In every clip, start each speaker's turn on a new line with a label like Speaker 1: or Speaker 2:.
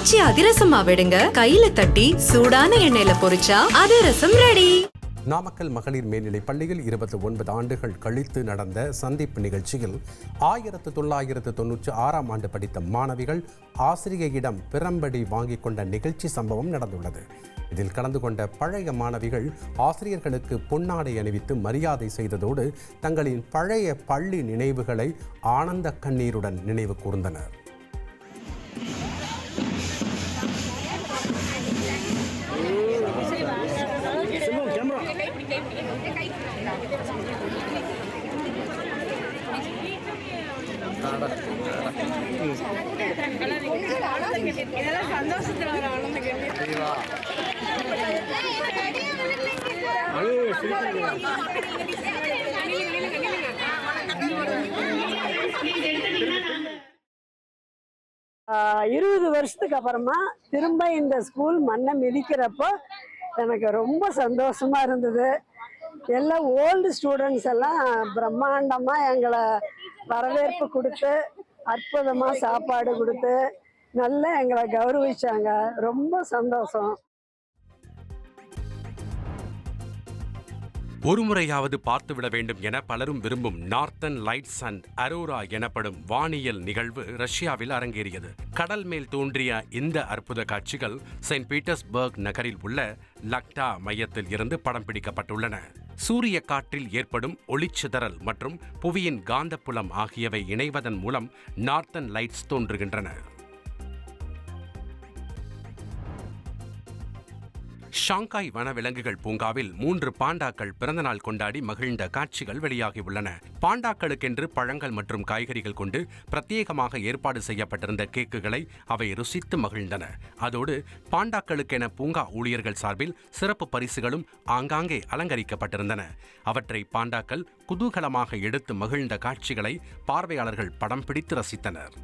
Speaker 1: காய்ச்சி அதிரசமா விடுங்க. கையில தட்டி சூடான எண்ணெயில பொரிச்சா அதிரசம் ரெடி
Speaker 2: நாமக்கல் மகளிர் மேல்நிலைப் பள்ளியில் இருபத்தி ஒன்பது ஆண்டுகள் கழித்து நடந்த சந்திப்பு நிகழ்ச்சியில் ஆயிரத்து தொள்ளாயிரத்து தொன்னூற்றி ஆறாம் ஆண்டு படித்த மாணவிகள் ஆசிரியையிடம் பிறம்படி வாங்கி கொண்ட நிகழ்ச்சி சம்பவம் நடந்துள்ளது. இதில் கலந்து கொண்ட பழைய மாணவிகள் ஆசிரியர்களுக்கு பொன்னாடை அணிவித்து மரியாதை செய்ததோடு தங்களின் பழைய பள்ளி நினைவுகளை ஆனந்த கண்ணீருடன் நினைவு கூர்ந்தனர்.
Speaker 3: இதெல்லாம் வர ஆனந்த
Speaker 4: இருபது வருஷத்துக்கு அப்புறமா திரும்ப இந்த ஸ்கூல் மண்ணை மிதிக்கிறப்போ எனக்கு ரொம்ப சந்தோஷமா இருந்தது. எல்லாம் ஓல்டு ஸ்டூடெண்ட்ஸ் எல்லாம் பிரம்மாண்டமா எங்களை வரவேற்பு கொடுத்து அற்புதமா சாப்பாடு கொடுத்து நல்லா எங்களை கௌரவிச்சாங்க. ரொம்ப சந்தோஷம்.
Speaker 2: ஒருமுறையாவது பார்த்துவிட வேண்டும் என பலரும் விரும்பும் நார்த்தன் லைட்ஸ் அண்ட் அரோரா எனப்படும் வானியல் நிகழ்வு ரஷ்யாவில் அரங்கேறியது. கடல் மேல் தோன்றிய இந்த அற்புத காட்சிகள் செயின்ட் பீட்டர்ஸ்பர்க் நகரில் உள்ள லக்டா மையத்தில் இருந்து படம் பிடிக்கப்பட்டுள்ளன. சூரிய காற்றில் ஏற்படும் ஒளிச்சிதறல் மற்றும் புவியின் காந்தப்புலம் ஆகியவை இணைவதன் மூலம் நார்த்தன் லைட்ஸ் தோன்றுகின்றன. ஷாங்காய் வனவிலங்குகள் பூங்காவில் மூன்று பாண்டாக்கள் பிறந்தநாள் கொண்டாடி மகிழ்ந்த காட்சிகள் வெளியாகியுள்ளன. பாண்டாக்களுக்கென்று பழங்கள் மற்றும் காய்கறிகள் கொண்டு பிரத்யேகமாக ஏற்பாடு செய்யப்பட்டிருந்த கேக்குகளை அவை ருசித்து மகிழ்ந்தன. அதோடு பாண்டாக்களுக்கென பூங்கா ஊழியர்கள் சார்பில் சிறப்பு பரிசுகளும் ஆங்காங்கே அலங்கரிக்கப்பட்டிருந்தன. அவற்றை பாண்டாக்கள் குதூகலமாக எடுத்து மகிழ்ந்த காட்சிகளை பார்வையாளர்கள் படம் பிடித்து ரசித்தனர்.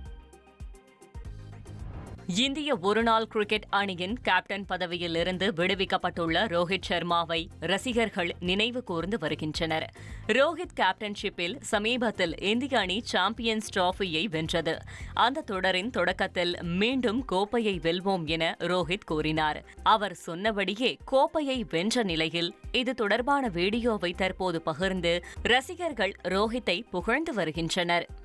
Speaker 5: இந்திய ஒருநாள் கிரிக்கெட் அணியின் கேப்டன் பதவியிலிருந்து விடுவிக்கப்பட்டுள்ள ரோஹித் சர்மாவை ரசிகர்கள் நினைவு கூர்ந்து வருகின்றனர். ரோஹித் கேப்டன்ஷிப்பில் சமீபத்தில் இந்திய அணி சாம்பியன்ஸ் டிராஃபியை வென்றது. அந்த தொடரின் தொடக்கத்தில் மீண்டும் கோப்பையை வெல்வோம் என ரோஹித் கூறினார். அவர் சொன்னபடியே கோப்பையை வென்ற நிலையில் இது தொடர்பான வீடியோவை தற்போது பகிர்ந்து ரசிகர்கள் ரோஹித்தை புகழ்ந்து வருகின்றனர்.